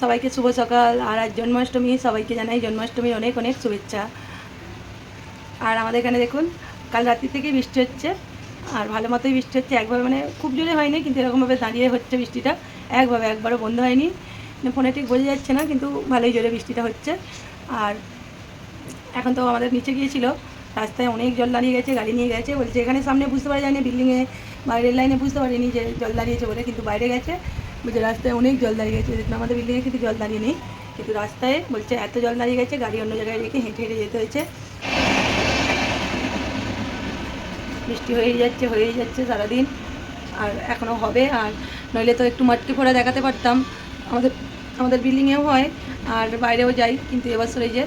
সবাইকে শুভ সকাল। আর আজ জন্মাষ্টমী, সবাইকে জানাই জন্মাষ্টমীর অনেক অনেক শুভেচ্ছা। আর আমাদের এখানে দেখুন, কাল রাত্রি থেকেই বৃষ্টি হচ্ছে। আর ভালো মতোই বৃষ্টি হচ্ছে। একভাবে মানে খুব জোরে হয়নি, কিন্তু এরকমভাবে দাঁড়িয়ে হচ্ছে বৃষ্টিটা। একভাবে, একবারও বন্ধ হয়নি। মানে ফোনে ঠিক বোঝা যাচ্ছে না, কিন্তু ভালোই জোরে বৃষ্টিটা হচ্ছে। আর এখন তো আমাদের নিচে গিয়েছিল, রাস্তায় অনেক জল দাঁড়িয়ে গেছে, গাড়ি নিয়ে গেছে। বলছে এখানে সামনে বুঝতে পারা যায়নি বিল্ডিংয়ে বাইরের লাইনে বুঝতে পারিনি যে জল দাঁড়িয়েছে বলে, কিন্তু বাইরে গেছে। বলছে, রাস্তায় অনেক জল দাঁড়িয়ে গেছে। দেখুন, আমাদের বিল্ডিংয়ে কিন্তু জল দাঁড়িয়ে নেই। কিন্তু রাস্তায় বলছে, এত জল দাঁড়িয়ে গেছে, গাড়ি অন্য জায়গায় রেখে হেঁটে হেঁটে যেতে হয়েছে। বৃষ্টি হয়েই যাচ্ছে হয়েই যাচ্ছে সারাদিন। আর এখনও হবে, আর নইলে তো একটু মাটকে ফোড়া দেখাতে পারতাম। আমাদের আমাদের বিল্ডিংয়েও হয়, আর বাইরেও যাই, কিন্তু এবছর এই যে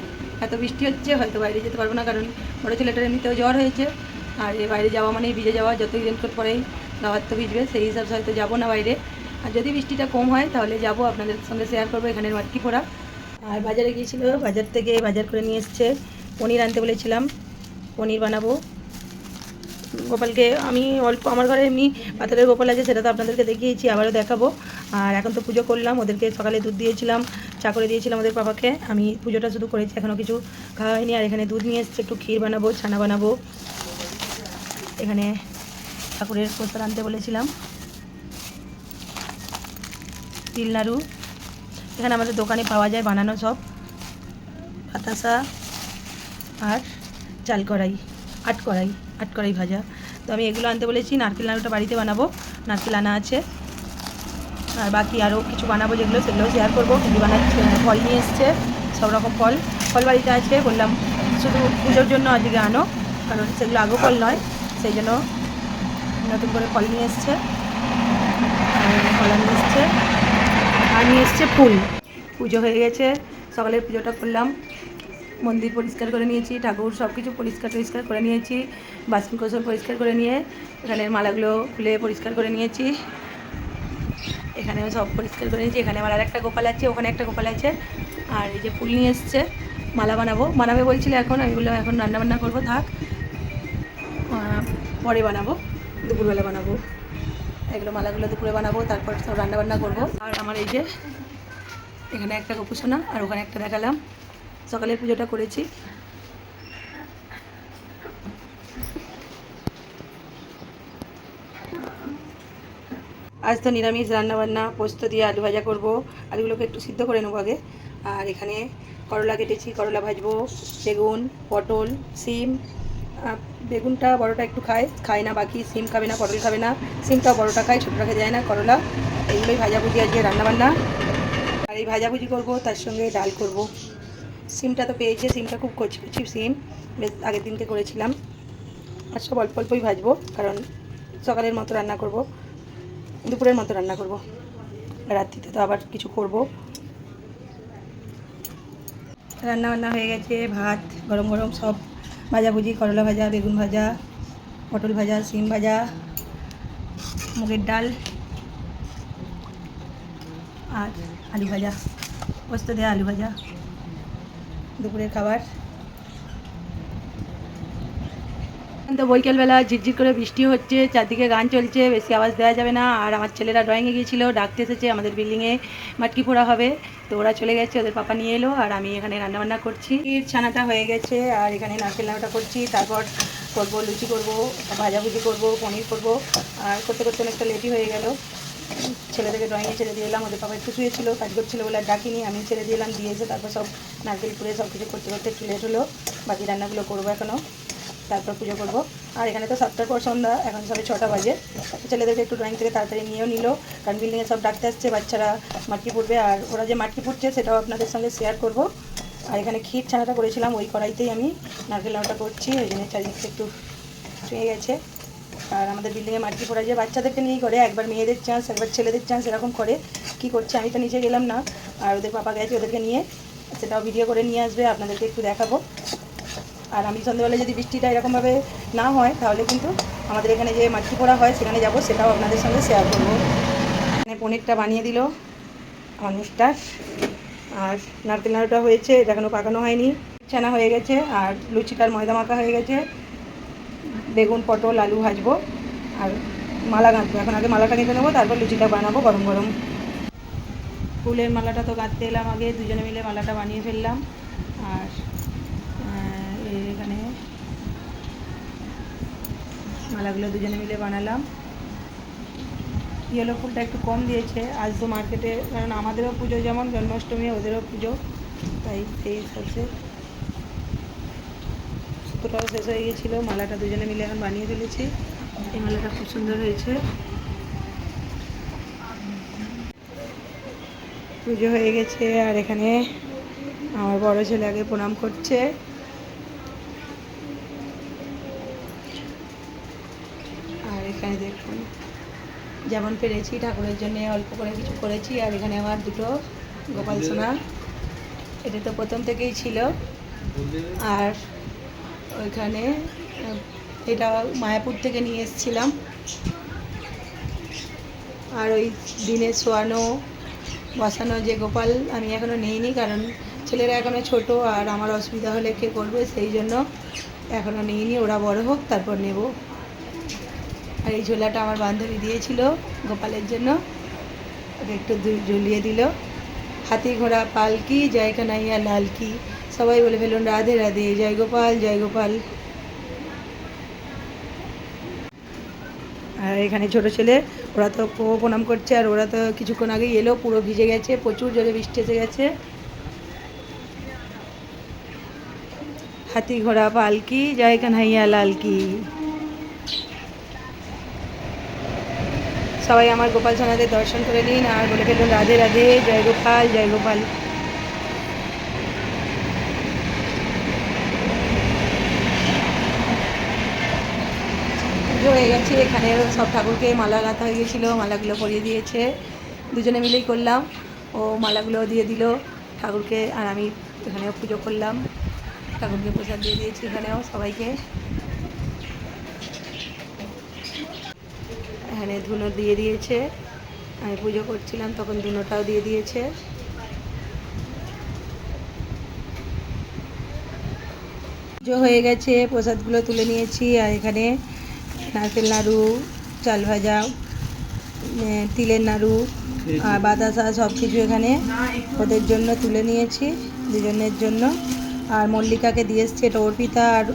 এত বৃষ্টি হচ্ছে, হয়তো বাইরে যেতে পারব না, কারণ বড়ো ছেলেটার এমনিতেও জ্বর হয়েছে। আর বাইরে যাওয়া মানেই ভিজে যাওয়া, যতই রেনকোট পরেই গাওয়ার তো ভিজবে, সেই হিসাবে হয়তো যাব না বাইরে। আর যদি বৃষ্টিটা কম হয়, তাহলে যাব আপনাদের সঙ্গে শেয়ার করব এখানের মাটকি ফোড়া আর বাজারে গিয়েছিল, বাজার থেকে বাজার করে নিয়ে এসছে। পনির আনতে বলেছিলাম, পনির বানাবো। গোপালকে আমি অল্প, আমার ঘরে এমনি পাথরের গোপাল আছে, সেটা তো আপনাদেরকে দেখিয়েছি, আবারও দেখাবো। আর এখন তো পুজো করলাম, ওদেরকে সকালে দুধ দিয়েছিলাম, চা করে দিয়েছিলাম ওদের বাবাকে আমি পুজোটা শুধু করেছি এখনও কিছু খাওয়া হয়নি। আর এখানে দুধ নিয়ে এসছে, একটু ক্ষীর বানাবো, ছানা বানাবো। এখানে ঠাকুরের প্রসাদ আনতে বলেছিলাম। তিল নাড়ু এখানে আমাদের দোকানে পাওয়া যায় বানানো সব। বাতাসা আর চাল কড়াই, আট কড়াই আট কড়াই ভাজা। তো আমি এগুলো আনতে বলেছি, নারকেল নাড়ুটা বাড়িতে বানাবো। নারকেল আনা আছে। আর বাকি আরও কিছু বানাবো যেগুলো সেগুলো শেয়ার করব। কিন্তু বানাচ্ছি ফল নিয়ে এসছে, সব রকম ফল। ফল বাড়িতে আছে, বললাম শুধু পুজোর জন্য আজকে আনো। কারণ সেগুলো আগো ফল নয়, সেই জন্য নতুন করে ফল নিয়ে এসছে। আর কলা নিয়ে এসছে। আর নিয়ে এসছে ফুল। পুজো হয়ে গেছে, সকালের পুজোটা করলাম। মন্দির পরিষ্কার করে নিয়েছি, ঠাকুর সব কিছু পরিষ্কার টরিষ্কার করে নিয়েছি বাসন কোসন পরিষ্কার করে নিয়ে, এখানের মালাগুলো খুলে পরিষ্কার করে নিয়েছি। এখানেও সব পরিষ্কার করে নিয়েছি, এখানে আমার একটা গোপাল আছে, ওখানে একটা গোপাল আছে। আর এই যে ফুল নিয়ে এসছে, মালা বানাবো। বানাবে বলছিল এখন, আমি বললাম এখন রান্নাবান্না করব, থাক। পরে বানাবো, দুপুরবেলা বানাবো। এগুলো মালাগুলো দুপুরে বানাবো, তারপর সব রান্নাবান্না করব। আর আমার এই যে এখানে একটা গোপুসোনা, আর ওখানে একটা দেখালাম। সকালের পুজোটা করেছি। আজ তো নিরামিষ রান্নাবান্না, পোস্ত দিয়ে আলু ভাজা করব। আলুগুলোকে একটু সিদ্ধ করে নেব আগে। আর এখানে করলা কেটেছি, করলা ভাজবো, বেগুন, পটল, সিম বেগুনটা বড়টা একটু খায় খায় না, বাকি সিম খাবে না, পটল খাবে না। সিমটাও বড়টা খায়, ছোটোটা খেতে যায় না, করলা। এইগুলোই ভাজাভুজি আজকে রান্নাবান্না। আর এই ভাজাভুজি করব, তার সঙ্গে ডাল করব। সিমটা তো পেয়েছে, সিমটা খুব কচি কচি সিম। বেশ আগের দিনকে করেছিলাম। আর সব অল্প অল্পই ভাজবো, কারণ সকালের মতো রান্না করব, দুপুরের মতো রান্না করব। রাত্রিতে তো আবার কিছু করব। রান্না বান্না হয়ে গেছে, ভাত গরম গরম সব। ভাজাভুজি করলা ভাজা, বেগুন ভাজা, পটল ভাজা সিম ভাজা, মুগের ডাল আর আলু ভাজা, পোস্ত দেওয়া আলু ভাজা, দুপুরের খাবার। তো বৈকালবেলা ঝিরঝির করে বৃষ্টি হচ্ছে, চারদিকে গান চলছে, বেশি আওয়াজ দেওয়া যাবে না। আর আমার ছেলেরা ড্রয়িংয়ে গিয়েছিল, ডাকতে এসেছে, আমাদের বিল্ডিংয়ে মাটকি পোড়া হবে। তো ওরা চলে গেছে, ওদের পাপা নিয়ে এলো, আর আমি এখানে রান্নাবান্না করছি। ছানাটা হয়ে গেছে, আর এখানে নারকেল নাড়ুটা করছি। তারপর করব লুচি করব ভাজাভুজি করব, পনির করব। আর করতে করতে অনেকটা লেটই হয়ে গেল। ছেলেদেরকে ড্রয়িংয়ে ছেড়ে দিয়ে এলাম, ওদের বাবা একটু শুয়েছিল, কাজ করছিল বলে ডাকিনি। আমি ছেড়ে দিয়ে এলাম, দিয়ে এসে তারপর সব নারকেল পুড়ে সব কিছু করতে করতে একটু লেট হলো। বাকি রান্নাগুলো করব এখনও তারপর পুজো করব। আর এখানে তো সাতটার পর সন্ধ্যা, এখন সবে ছটা বাজে। ছেলেদেরকে একটু ড্রয়িং থেকে তাড়াতাড়ি নিয়েও নিল, কারণ বিল্ডিংয়ে সব ডাকতে আসছে, বাচ্চারা মাটকি পড়বে। আর ওরা যে মাটকি পড়ছে সেটাও আপনাদের সঙ্গে শেয়ার করব। আর এখানে ক্ষীর ছানাটা করেছিলাম, ওই কড়াইতেই আমি নারকেল নাড়ুটা করছি। ওই জন্য চারিদিকে একটু ছুঁয়ে গেছে। আর আমাদের বিল্ডিংয়ে মাটকি পড়া যে বাচ্চাদেরকে নিয়েই করে, একবার মেয়েদের চান্স একবার ছেলেদের চান্স এরকম করে। কি করছে আমি তো নিচে গেলাম না। আর ওদের পাপা গেছে ওদেরকে নিয়ে, সেটাও ভিডিও করে নিয়ে আসবে, আপনাদেরকে একটু দেখাবো। আর আমি সন্ধ্যেবেলা যদি বৃষ্টিটা এরকমভাবে না হয়, তাহলে কিন্তু আমাদের এখানে যে মাটি পোড়া হয়, সেখানে যাব, সেটাও আপনাদের সঙ্গে শেয়ার করব। এখানে পনিরটা বানিয়ে দিল আমার আর নারকেল নাড়ুটা হয়েছে, এটা এখনও পাকানো হয়নি। ছানা হয়ে গেছে, আর লুচিটার ময়দা মাখা হয়ে গেছে। বেগুন, পটল, আলু ভাজবো, আর মালা গাঁথবো। এখন আগে মালাটা নিতে নেব, তারপর লুচিটা বানাবো গরম গরম। ফুলের মালাটা তো গাঁথতে এলাম আগে, দুজনে মিলে মালাটা বানিয়ে ফেললাম। আর এখানে মালাগুলো দুজনে মিলে বানালাম। ইয়েলো ফুলটা একটু কম দিয়েছে, আজ তো মার্কেটে কারণ আমাদেরও পুজো যেমন, জন্মাষ্টমী ওদেরও পুজো, তাই সেই হিসাবে সুতোটাও শেষ হয়ে গেছিল মালাটা দুজনে মিলে এখন বানিয়ে ফেলেছি। এই মালাটা খুব সুন্দর হয়েছে। পুজো হয়ে গেছে, আর এখানে আমার বড় ছেলে আগে প্রণাম করছে আর এখানে যেমন পেরেছি, ঠাকুরের জন্য অল্প করে কিছু করেছি, আর এখানে আমার দুটো গোপাল সোনা। এটা তো প্রথম থেকেই ছিল। আর ওইখানে, এটা মায়াপুর থেকে নিয়ে এসেছিলাম। আর ওই দিনে শোয়ানো, বসানো যে গোপাল আমি এখনও নিইনি, কারণ ছেলেরা এখনও ছোট আর আমার অসুবিধা হলে কে করবে, সেই জন্য এখনও নিইনি। ওরা বড় হোক, তারপর নেব। আর এই ঝোলাটা আমার বান্ধবী দিয়েছিল গোপালের জন্য। ওটা একটু ঝুলিয়ে দিল। হাতি ঘোড়া, পালকি জয় কানাইয়া লাল কি সবাই বলে ফেলুন, রাধে রাধে, জয় গোপাল জয় গোপাল। আর এখানে ছোট ছেলে, ওরা তো প্রণাম করছে আর ওরা তো কিছুক্ষণ আগেই এলো, পুরো ভিজে গেছে, প্রচুর জোরে বৃষ্টি এসে গেছে। হাতি ঘোড়া, পালকি জয় কানহাইয়া লাল সবাই আমার গোপাল সোনাদের দর্শন করে নিন আর বলে ফেলুন, রাধে রাধে, জয় গোপাল জয় গোপাল। পুজো হয়ে গেছে, এখানে সব ঠাকুরকে মালা গাঁথা হয়ে গেছিল, মালাগুলো পরিয়ে দিয়েছে। দুজনে মিলেই করলাম, ও মালাগুলো দিয়ে দিল ঠাকুরকে আর আমি এখানেও পুজো করলাম। ঠাকুরকে প্রসাদ দিয়ে দিয়েছি এখানেও সবাইকে। এখানে ধুনো দিয়ে দিয়েছে। আমি পুজো করছিলাম, তখন ধুনোটাও দিয়ে দিয়েছে। পুজো হয়ে গেছে, প্রসাদগুলো তুলে নিয়েছি, আর এখানে নারকেল নাড়ু, চাল ভাজা তিলের নাড়ু, আর বাতাসা সব কিছু এখানে ওদের জন্য তুলে নিয়েছি, দুজনের জন্য। আর মল্লিকাকে দিয়ে এসেছি, এটা অর্পিতা আর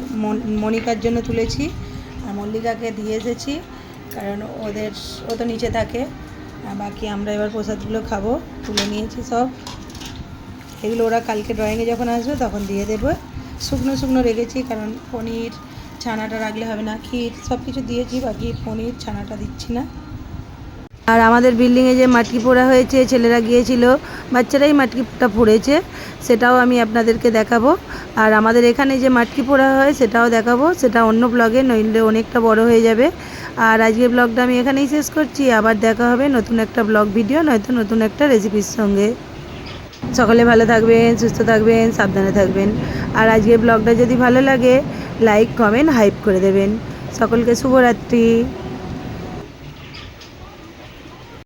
মনিকার জন্য তুলেছি। আর মল্লিকাকে দিয়ে এসেছি। কারণ ওদের, ও তো নিচে থাকে। বাকি আমরা এবার প্রসাদগুলো খাব, তুলে নিয়েছি সব। এগুলো ওরা কালকে ড্রয়িংয়ে যখন আসবে তখন দিয়ে দেবো। শুকনো শুকনো রেখেছি কারণ পনির, ছানাটা রাখলে হবে না, ক্ষীর সব কিছু দিয়েছি, বাকি পনির, ছানাটা দিচ্ছি না। আর আমাদের বিল্ডিংয়ে যে মাটকি পোড়া হয়েছে, ছেলেরা গিয়েছিল, বাচ্চারাই মাটকিটা ফোড়েছে সেটাও আমি আপনাদেরকে দেখাবো। আর আমাদের এখানে যে মাটকি পোড়া হয়, সেটাও দেখাবো। সেটা অন্য ব্লগে নইলে অনেকটা বড় হয়ে যাবে। আর আজকের ব্লগটা আমি এখানেই শেষ করছি। আবার দেখা হবে নতুন একটা ব্লগ ভিডিও নয়তো নতুন একটা রেসিপির সঙ্গে। সকলে ভালো থাকবেন, সুস্থ থাকবেন, সাবধানে থাকবেন। আর আজকের ব্লগটা যদি ভালো লাগে লাইক কমেন্ট হাইপ করে দেবেন। সকলকে শুভরাত্রি।